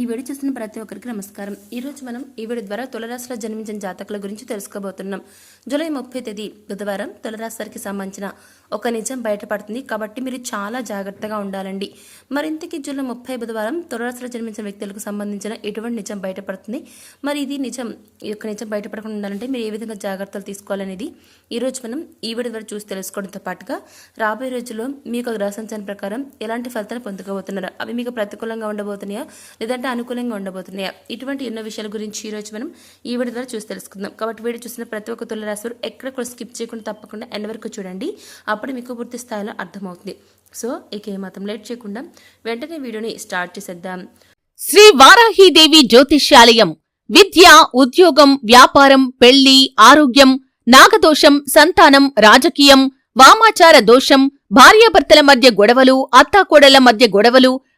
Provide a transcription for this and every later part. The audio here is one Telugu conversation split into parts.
ఈ వీడియో చూస్తున్న ప్రతి ఒక్కరికి నమస్కారం. ఈ రోజు మనం ఈ వీడియో ద్వారా తులరాశిలో జన్మించిన జాతకుల గురించి తెలుసుకోబోతున్నాం. జూలై ముప్పై తేదీ బుధవారం తులరాశి వారికి సంబంధించిన ఒక నిజం బయటపడుతుంది. కాబట్టి మీరు చాలా జాగ్రత్తగా ఉండాలండి. మరింతకి జూలై ముప్పై బుధవారం తులరాశిలో జన్మించిన వ్యక్తులకు సంబంధించిన ఎటువంటి నిజం బయటపడుతుంది? మరి ఇది నిజం ఈ యొక్క నిజం బయటపడకుండా ఉండాలంటే మీరు ఏ విధంగా జాగ్రత్తలు తీసుకోవాలనేది ఈరోజు మనం ఈ వీడియో ద్వారా చూసి తెలుసుకోవడంతో పాటుగా రాబోయే రోజుల్లో మీకు గ్రహ సంచారం ప్రకారం ఎలాంటి ఫలితాలు పొందుకోబోతున్నారు? అవి మీకు ప్రతికూలంగా ఉండబోతున్నాయా? లేదంటే అనుకూలంగా ఉండబోతున్నాయా. ఇటువంటి ఎన్నో విషయాల గురించి ఈరోజు మనం ఈ వీడియో ద్వారా చూసి తెలుసుకుందాం. కాబట్టి వీడియో చూసిన ప్రతి ఒక్క తుల ఎక్కడ కూడా స్కిప్ చేయకుండా తప్పకుండా ఎండ్ వరకు చూడండి. అప్పుడు మీకు పూర్తి స్థాయిలో అర్థమవుతుంది. సో ఇక ఏమాత్రం లేట్ చేయకుండా వెంటనే వీడియోని స్టార్ట్ చేసేద్దాం. శ్రీ వారాహీదేవి జ్యోతిష్యాలయం. విద్య ఉద్యోగం వ్యాపారం పెళ్ళి ఆరోగ్యం నాగదోషం సంతానం రాజకీయం వామాచార దోషం భార్యాభర్తల మధ్య గొడవలు అత్తాకోడళ్ళ మధ్య గొడవలు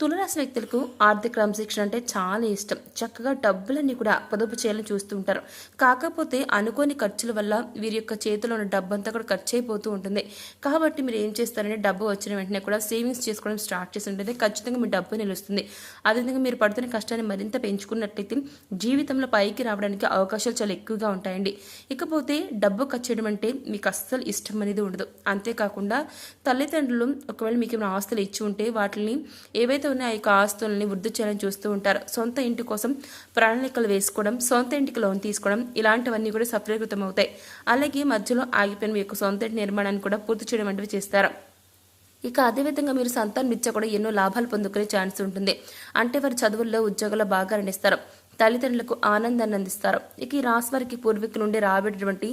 తులరాశి వ్యక్తులకు ఆర్థిక క్రమశిక్షణ అంటే చాలా ఇష్టం. చక్కగా డబ్బులన్నీ కూడా పొదుపు చేయాలని చూస్తూ ఉంటారు. కాకపోతే అనుకోని ఖర్చుల వల్ల వీరి యొక్క చేతిలో ఉన్న డబ్బు అంతా కూడా ఖర్చు అయిపోతూ ఉంటుంది. కాబట్టి మీరు ఏం చేస్తారంటే డబ్బు వచ్చిన వెంటనే కూడా సేవింగ్స్ చేసుకోవడం స్టార్ట్ చేసి ఉంటుంది ఖచ్చితంగా మీ డబ్బు నిలుస్తుంది. అదేవిధంగా మీరు పడుతున్న కష్టాన్ని మరింత పెంచుకున్నట్లయితే జీవితంలో పైకి రావడానికి అవకాశాలు చాలా ఎక్కువగా ఉంటాయండి. ఇకపోతే డబ్బు ఖర్చు చేయడం అంటే మీకు అస్సలు ఇష్టం అనేది ఉండదు. అంతేకాకుండా తల్లిదండ్రులు ఒకవేళ మీకు ఏమైనా ఆస్తులు ఇచ్చి ఉంటే వాటిని ఏవైతే ఉన్నాయో ఆ యొక్క ఆస్తుల్ని వృద్ధి చేయాలని చూస్తూ ఉంటారు సొంత ఇంటి కోసం ప్రణాళికలు వేసుకోవడం సొంత ఇంటికి లోన్ తీసుకోవడం ఇలాంటివన్నీ కూడా సఫలీకృతం అవుతాయి అలాగే మధ్యలో ఆగిపోయిన మీ యొక్క సొంత ఇంటి నిర్మాణాన్ని కూడా పూర్తి చేయడం వంటివి చేస్తారు? ఇక అదేవిధంగా మీరు సంతానం ఇచ్చా కూడా ఎన్నో లాభాలు పొందుకునే ఛాన్స్ ఉంటుంది. అంటే వారి చదువుల్లో ఉద్యోగాల్లో బాగా రణిస్తారు తల్లిదండ్రులకు ఆనందాన్ని అందిస్తారు. ఇక ఈ రాశి వారికి పూర్వీకుల నుండి రాబడినటువంటి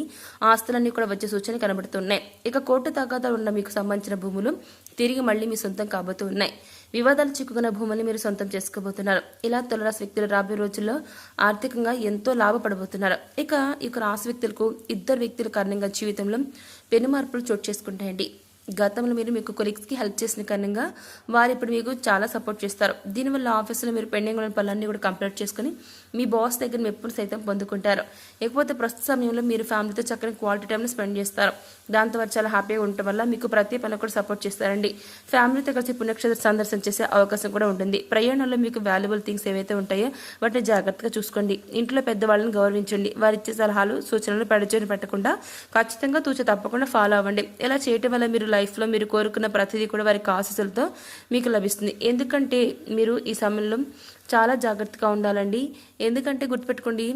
ఆస్తులన్నీ కూడా వచ్చే సూచన కనబడుతున్నాయి. ఇక కోర్టు తగాదాలు ఉన్న మీకు సంబంధించిన భూములు తిరిగి మళ్ళీ మీ సొంతం కాబోతూ ఉన్నాయి. వివాదాలు చిక్కుకున్న భూముల్ని మీరు సొంతం చేసుకోబోతున్నారు. ఇలా తులరాశి వ్యక్తులు రాబోయే రోజుల్లో ఆర్థికంగా ఎంతో లాభపడబోతున్నారు. ఇక ఇక రాశి వ్యక్తులకు ఇద్దరు వ్యక్తుల కారణంగా జీవితంలో పెను మార్పులు చోటు చేసుకుంటాయండి. గతంలో మీరు మీకు కొలీగ్స్కి హెల్ప్ చేసిన కారణంగా వారు ఇప్పుడు మీకు చాలా సపోర్ట్ చేస్తారు. దీనివల్ల ఆఫీసులో మీరు పెండింగ్ ఉన్న పనులన్నీ కూడా కంప్లీట్ చేసుకుని మీ బాస్ దగ్గర మెప్పును సైతం పొందుకుంటారు. ఇకపోతే ప్రస్తుత సమయంలో మీరు ఫ్యామిలీతో చక్కని క్వాలిటీ టైంని స్పెండ్ చేస్తారు. దాంతో వారు చాలా హ్యాపీగా ఉండటం వల్ల మీకు ప్రతి పనులు కూడా సపోర్ట్ చేస్తారండి. ఫ్యామిలీతో కలిసి పుణ్యక్షేత్ర సందర్శన చేసే అవకాశం కూడా ఉంటుంది. ప్రయాణంలో మీకు వాల్యుబుల్ థింగ్స్ ఏవైతే ఉంటాయో వాటిని జాగ్రత్తగా చూసుకోండి. ఇంట్లో పెద్దవాళ్ళని గౌరవించండి. వారి ఇచ్చే సలహాలు సూచనలు పడిచేని పెట్టకుండా ఖచ్చితంగా తూచ తప్పకుండా ఫాలో అవ్వండి. ఇలా చేయటం వల్ల మీరు లైఫ్లో మీరు కోరుకున్న ప్రతిదీ కూడా వారికి ఆశీస్సులతో మీకు లభిస్తుంది. ఎందుకంటే మీరు ఈ సమయంలో చాలా జాగ్రత్తగా ఉండాలండి. ఎందుకంటే గుర్తుపెట్టుకోండి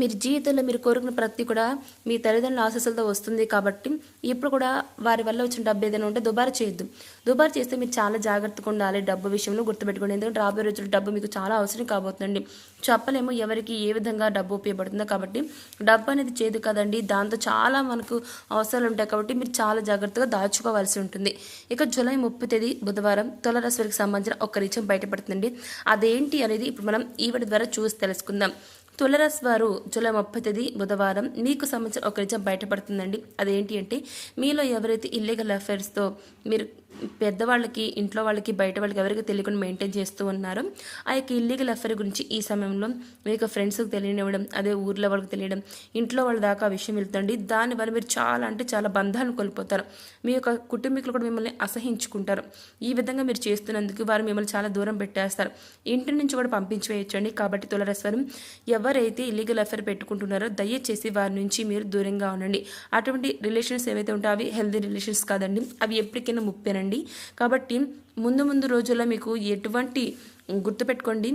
మీరు జీవితంలో మీరు కోరుకున్న ప్రతి కూడా మీ తల్లిదండ్రుల ఆశస్సులతో వస్తుంది కాబట్టి ఇప్పుడు కూడా వారి వల్ల వచ్చిన డబ్బు ఏదైనా ఉంటే దుబారా చేయొద్దు. దుబారా చేస్తే మీరు చాలా జాగ్రత్తగా ఉండాలి డబ్బు విషయంలో గుర్తుపెట్టుకోండి. ఎందుకంటే రాబోయే రోజుల్లో డబ్బు మీకు చాలా అవసరం కాబోతుందండి. చెప్పలేము ఎవరికి ఏ విధంగా డబ్బు ఉపయోగపడుతుందో కాబట్టి డబ్బు అనేది చేదు కదండి. దాంతో చాలా మనకు అవసరాలు ఉంటాయి కాబట్టి మీరు చాలా జాగ్రత్తగా దాచుకోవాల్సి ఉంటుంది. ఇక జూలై ముప్పై తేదీ బుధవారం తులరాశి వారికి సంబంధించిన ఒక రీచం బయటపడుతుందండి. అదేంటి అనేది ఇప్పుడు మనం ఈ ద్వారా చూసి తెలుసుకుందాం. తులరాశి వారు జూలై ముప్పై తేదీ బుధవారం మీకు సంబంధించిన ఒక నిజం బయటపడుతుందండి. అదేంటి అంటే మీలో ఎవరైతే ఇల్లీగల్ అఫైర్స్తో మీరు పెద్దవాళ్ళకి ఇంట్లో వాళ్ళకి బయట వాళ్ళకి ఎవరికి తెలియకుండా మెయింటైన్ చేస్తూ ఉన్నారో. ఆ యొక్క ఇల్లీగల్ అఫేర్ గురించి ఈ సమయంలో మీ యొక్క ఫ్రెండ్స్కి తెలియనివ్వడం అదే ఊర్లో వాళ్ళకి తెలియడం ఇంట్లో వాళ్ళ దాకా ఆ విషయం వెళ్తుంది దానివల్ల మీరు చాలా అంటే చాలా బంధాలను కోల్పోతారు. మీ యొక్క కుటుంబీకులు కూడా మిమ్మల్ని అసహించుకుంటారు. ఈ విధంగా మీరు చేస్తున్నందుకు వారు మిమ్మల్ని చాలా దూరం పెట్టేస్తారు. ఇంటి నుంచి కూడా పంపించి వేయచ్చండి కాబట్టి తులరస్వరం ఎవరైతే ఇల్లీగల్ అఫేర్ పెట్టుకుంటున్నారో దయచేసి వారి నుంచి మీరు దూరంగా ఉండండి. అటువంటి రిలేషన్స్ ఏవైతే ఉంటాయో అవి హెల్దీ రిలేషన్స్ కాదండి. అవి ఎప్పటికైనా ముప్పేనండి. కాబట్టి ముందు ముందు రోజుల్లో మీకు ఎటువంటి గుర్తుపెట్టుకోండి.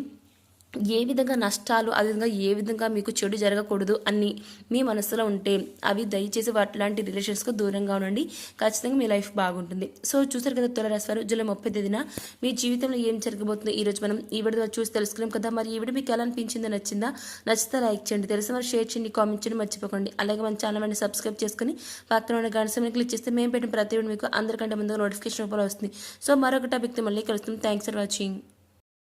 ఏ విధంగా నష్టాలు అదేవిధంగా ఏ విధంగా మీకు చెడు జరగకూడదు అని మీ మనసులో ఉంటే అవి దయచేసి వాటిలాంటి రిలేషన్స్కు దూరంగా ఉండండి. ఖచ్చితంగా మీ లైఫ్ బాగుంటుంది. సో చూసారు కదా తులరాశి వారు జూలై ముప్పై తేదీన మీ జీవితంలో ఏం జరగబోతుందో ఈ రోజు మనం ఈ చూసి తెలుసుకున్నాం కదా. మరి ఈ మీకు ఎలా అనిపించిందో నచ్చిందా? నచ్చితే లైక్ చేయండి. తెలిసిన వారు షేర్ చేయండి కామెంట్ చేయండి మర్చిపోకండి. అలాగే మన ఛానల్ అని సబ్స్క్రైబ్ చేసుకుని పక్కన ఉన్న గంట సమయం క్లిక్ చేస్తే మేము పెట్టిన ప్రతి మీకు అందరికంటే ముందుగా నోటిఫికేషన్ రూపంలో వస్తుంది. సో మరొక టాపిక్తో మళ్ళీ కలుస్తుంది థ్యాంక్స్ ఫర్ వాచింగ్.